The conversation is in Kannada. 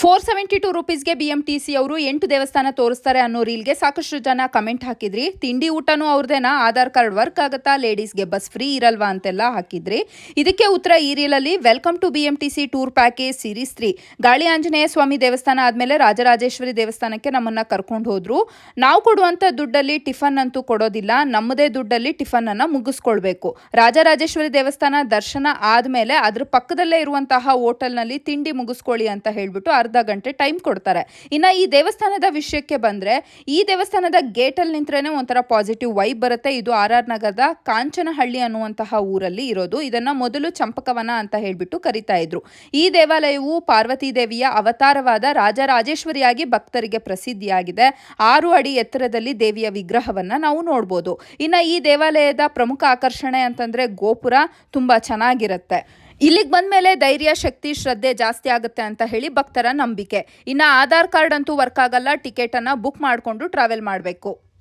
ಫೋರ್ ಸೆವೆಂಟಿ ಟು ರುಪೀಸ್ಗೆ ಬಿ ಎಂ ಟಿ ಸಿ ಅವರು ಎಂಟು ದೇವಸ್ಥಾನ ತೋರಿಸ್ತಾರೆ ಅನ್ನೋ ರೀಲ್ಗೆ ಸಾಕಷ್ಟು ಜನ ಕಮೆಂಟ್ ಹಾಕಿದ್ರಿ. ತಿಂಡಿ ಊಟನೂ ಅವ್ರದ್ದೇನಾ ಆಧಾರ್ ಕಾರ್ಡ್ ವರ್ಕ್ ಆಗುತ್ತಾ? ಲೇಡೀಸ್ಗೆ ಬಸ್ ಫ್ರೀ ಇರಲ್ವಾ ಅಂತೆಲ್ಲ ಹಾಕಿದ್ರಿ. ಇದಕ್ಕೆ ಉತ್ತರ ಈ ರೀಲಲ್ಲಿ, welcome to B M T C tour package series three. Gali Anjaneya Swamy ದೇವಸ್ಥಾನ ಆದಮೇಲೆ ರಾಜರಾಜೇಶ್ವರಿ ದೇವಸ್ಥಾನಕ್ಕೆ ನಮ್ಮನ್ನ ಕರ್ಕೊಂಡು ಹೋದ್ರು. ನಾವು ಕೊಡುವಂಥ ದುಡ್ಡಲ್ಲಿ ಟಿಫನ್ ಅಂತೂ ಕೊಡೋದಿಲ್ಲ. ನಮ್ಮದೇ ದುಡ್ಡಲ್ಲಿ ಟಿಫನ್ ಅನ್ನ ಮುಗಿಸ್ಕೊಳ್ಬೇಕು. ರಾಜರಾಜೇಶ್ವರಿ ದೇವಸ್ಥಾನ ದರ್ಶನ ಆದಮೇಲೆ ಅದ್ರ ಪಕ್ಕದಲ್ಲೇ ಇರುವಂತಹ ಹೋಟೆಲ್ನಲ್ಲಿ ತಿಂಡಿ ಮುಗಿಸ್ಕೊಳ್ಳಿ ಅಂತ ಹೇಳ್ಬಿಟ್ಟು ಅರ್ಧ ಗಂಟೆ ಟೈಮ್ ಕೊಡ್ತಾರೆ. ಇನ್ನು ಈ ದೇವಸ್ಥಾನದ ವಿಷಯಕ್ಕೆ ಬಂದರೆ, ಈ ದೇವಸ್ಥಾನದ ಗೇಟಲ್ಲಿ ನಿಂತ್ರೇನೆ ಒಂಥರ ಪಾಸಿಟಿವ್ ವೈಬ್ ಬರುತ್ತೆ. ಇದು ಆರ್ ಆರ್ ನಗರದ ಕಾಂಚನಹಳ್ಳಿ ಅನ್ನುವಂತಹ ಊರಲ್ಲಿ ಇರೋದು. ಇದನ್ನ ಮೊದಲು ಚಂಪಕವನ ಅಂತ ಹೇಳಿಬಿಟ್ಟು ಕರಿತಾ ಇದ್ರು. ಈ ದೇವಾಲಯವು ಪಾರ್ವತಿ ದೇವಿಯ ಅವತಾರವಾದ ರಾಜರಾಜೇಶ್ವರಿಯಾಗಿ ಭಕ್ತರಿಗೆ ಪ್ರಸಿದ್ಧಿಯಾಗಿದೆ. ಆರು ಅಡಿ ಎತ್ತರದಲ್ಲಿ ದೇವಿಯ ವಿಗ್ರಹವನ್ನ ನಾವು ನೋಡ್ಬೋದು. ಇನ್ನು ಈ ದೇವಾಲಯದ ಪ್ರಮುಖ ಆಕರ್ಷಣೆ ಅಂತಂದ್ರೆ ಗೋಪುರ ತುಂಬಾ ಚೆನ್ನಾಗಿರುತ್ತೆ. ಇಲ್ಲಿಗೆ ಬಂದಮೇಲೆ ಧೈರ್ಯ, ಶಕ್ತಿ, ಶ್ರದ್ಧೆ ಜಾಸ್ತಿ ಆಗುತ್ತೆ ಅಂತ ಹೇಳಿ ಭಕ್ತರ ನಂಬಿಕೆ. ಇನ್ನು ಆಧಾರ್ ಕಾರ್ಡ್ ಅಂತೂ ವರ್ಕ್ ಆಗಲ್ಲ ಟಿಕೆಟನ್ನು ಬುಕ್ ಮಾಡಿಕೊಂಡು ಟ್ರಾವೆಲ್ ಮಾಡಬೇಕು.